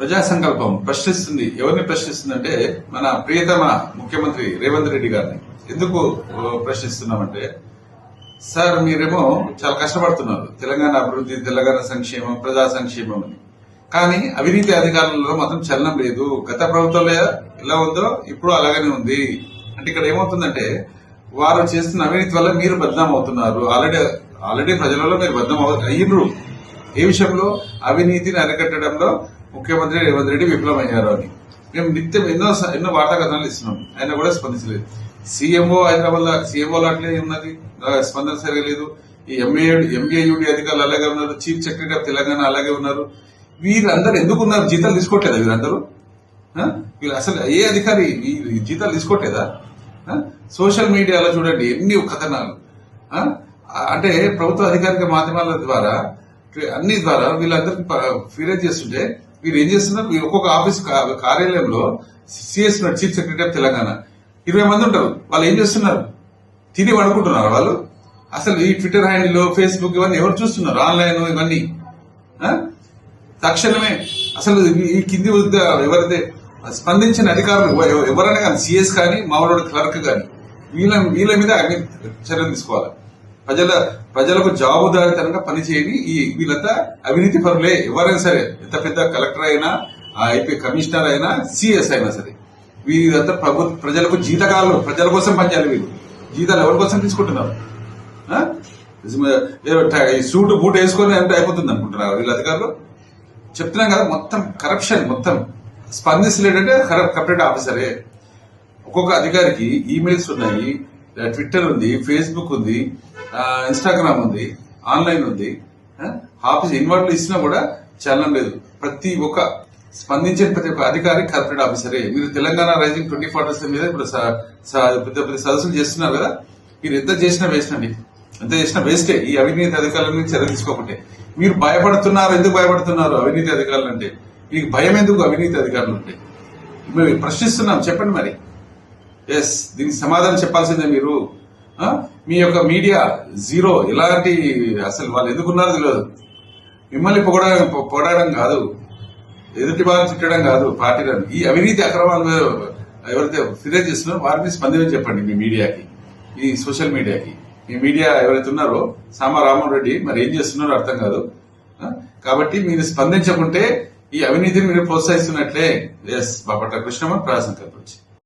ప్రజా సంకల్పం ప్రశ్నిస్తుంది. ఎవరిని ప్రశ్నిస్తుందంటే మన ప్రియతమ ముఖ్యమంత్రి రేవంత్ రెడ్డి గారిని. ఎందుకు ప్రశ్నిస్తున్నామంటే సార్ మీరేమో చాలా కష్టపడుతున్నారు. తెలంగాణ అభివృద్ధి తెలంగాణ సంక్షేమం ప్రజా సంక్షేమం అని. కానీ అవినీతి అధికారులలో మాత్రం చలనం లేదు. గత ప్రభుత్వంలో ఎలా ఉందో ఇప్పుడు అలాగనే ఉంది. అంటే ఇక్కడ ఏమవుతుందంటే వారు చేస్తున్న అవినీతి వల్ల మీరు బద్నాం అవుతున్నారు. ఆల్రెడీ ఆల్రెడీ ప్రజలలో మీరు బద్నాం అవ- అయ్యిండ్రు. ఏ విషయంలో? అవినీతిని అరికట్టడంలో ముఖ్యమంత్రి రేవంత్ రెడ్డి విఫలమయ్యారు అని. మేము నిత్యం ఎన్నో ఎన్నో వార్తా కథనాలు ఇస్తున్నాం. ఆయన కూడా స్పందించలేదు. సీఎంఓ హైదరాబాద్ సీఎంఓ అట్లే ఉన్నది. స్పందన సరిగా లేదు ఈ ఎంఏ ఎంఏయుడి అధికారులు అలాగే ఉన్నారు. చీఫ్ సెక్రటరీ ఆఫ్ తెలంగాణ అలాగే ఉన్నారు. వీరందరూ ఎందుకు ఉన్నారు జీతాలు తీసుకోవట్లేదా వీరందరూ? వీళ్ళు అసలు ఏ అధికారి? జీతాలు తీసుకోవట్లేదా సోషల్ మీడియాలో చూడండి ఎన్ని కథనాలు. అంటే ప్రభుత్వ అధికారిక మాధ్యమాల ద్వారా అన్ని ద్వారా వీళ్ళందరికీ ప- ఫిర్యాదు చేస్తుంటే వీరు ఏం చేస్తున్నారు? వీరు ఒక్కొక్క ఆఫీస్ కార్యాలయంలో CS chief secretary of Telangana. ఇరవై మంది ఉంటారు. వాళ్ళు ఏం చేస్తున్నారు? తిని పడుకుంటున్నారు వాళ్ళు. అసలు ఈ ట్విట్టర్ హ్యాండిల్ ఫేస్బుక్ ఇవన్నీ ఎవరు చూస్తున్నారు? ఆన్లైన్ ఇవన్నీ. తక్షణమే. అసలు ఈ- కింది వద్ద ఎవరైతే స్పందించిన అధికారులు ఎవరైనా కానీ సిఎస్ కానీ మామూలు క్లర్క్ కానీ వీళ్ళ వీళ్ళ మీద అగ్ని చర్యలు తీసుకోవాలి. ప్రజల ప్రజలకు జవాబుదారితనంగా పనిచేయని ఈ వీళ్ళంతా అవినీతి పరులే. ఎవరైనా సరే ఎంత పెద్ద కలెక్టర్ అయినా ఐపీ కమిషనర్ అయినా సిఎస్ అయినా సరే వీరంతా ప్రభు ప్రజలకు జీతకాలు ప్రజల కోసం పనిచేయాలి వీళ్ళు. జీతాలు ఎవరి కోసం తీసుకుంటున్నారు? ఈ సూట్ బూట్ వేసుకొని అంటే అయిపోతుంది అనుకుంటున్నారు వీళ్ళ అధికారులు? చెప్తున్నాం కదా మొత్తం కరప్షన్ మొత్తం స్పందించలేడంటే కరెక్ట్ ఆఫీసరే ఒక్కొక్క అధికారికి ఈమెయిల్స్ ఉన్నాయి. ట్విట్టర్ ఉంది ఫేస్బుక్ ఉంది ఇన్స్టాగ్రామ్ ఉంది ఆన్లైన్ ఉంది. ఆఫీస్ ఇన్వర్ట్లు ఇచ్చినా కూడా చలనం లేదు. ప్రతి ఒక్క స్పందించే ప్రతి ఒక్క అధికారి కార్పొరేట్ ఆఫీసరే మీరు తెలంగాణ రైజింగ్ ట్వంటీ ఫోర్ మీద ఇప్పుడు స- స- పెద్ద పెద్ద సదస్సులు చేస్తున్నారు కదా. మీరు ఎంత చేసినా వేస్ట్ అండి. ఎంత చేసినా వేస్టే ఈ అవినీతి అధికారుల మీద చర్య తీసుకోకుంటే. మీరు భయపడుతున్నారు ఎందుకు భయపడుతున్నారు అవినీతి అధికారులు అంటే? మీకు భయం ఎందుకు అవినీతి అధికారులు అంటే? మేము ప్రశ్నిస్తున్నాం చెప్పండి మరి. ఎస్ దీనికి సమాధానం చెప్పాల్సిందే మీరు. మీ యొక్క మీడియా జీరో ఎలాంటి అసలు వాళ్ళు ఎందుకున్నారు తెలియదు. మిమ్మల్ని పొగడడం పొగడడం కాదు. ఎదుటి వారిని తిట్టడం కాదు పార్టీలను. ఈ అవినీతి అక్రమాలు ఎవరైతే ఫిర్యాదు చేస్తున్నారో వారిని స్పందించని చెప్పండి మీ మీడియాకి ఈ సోషల్ మీడియాకి. మీ మీడియా ఎవరైతే ఉన్నారో సామా రామన్ రెడ్డి మరి ఏం చేస్తున్నారో అర్థం కాదు. కాబట్టి మీరు స్పందించకుంటే ఈ అవినీతిని మీరు ప్రోత్సహిస్తున్నట్లే. ఎస్ బాపట్ల కృష్ణమ్మ ప్రాసంకల్పించి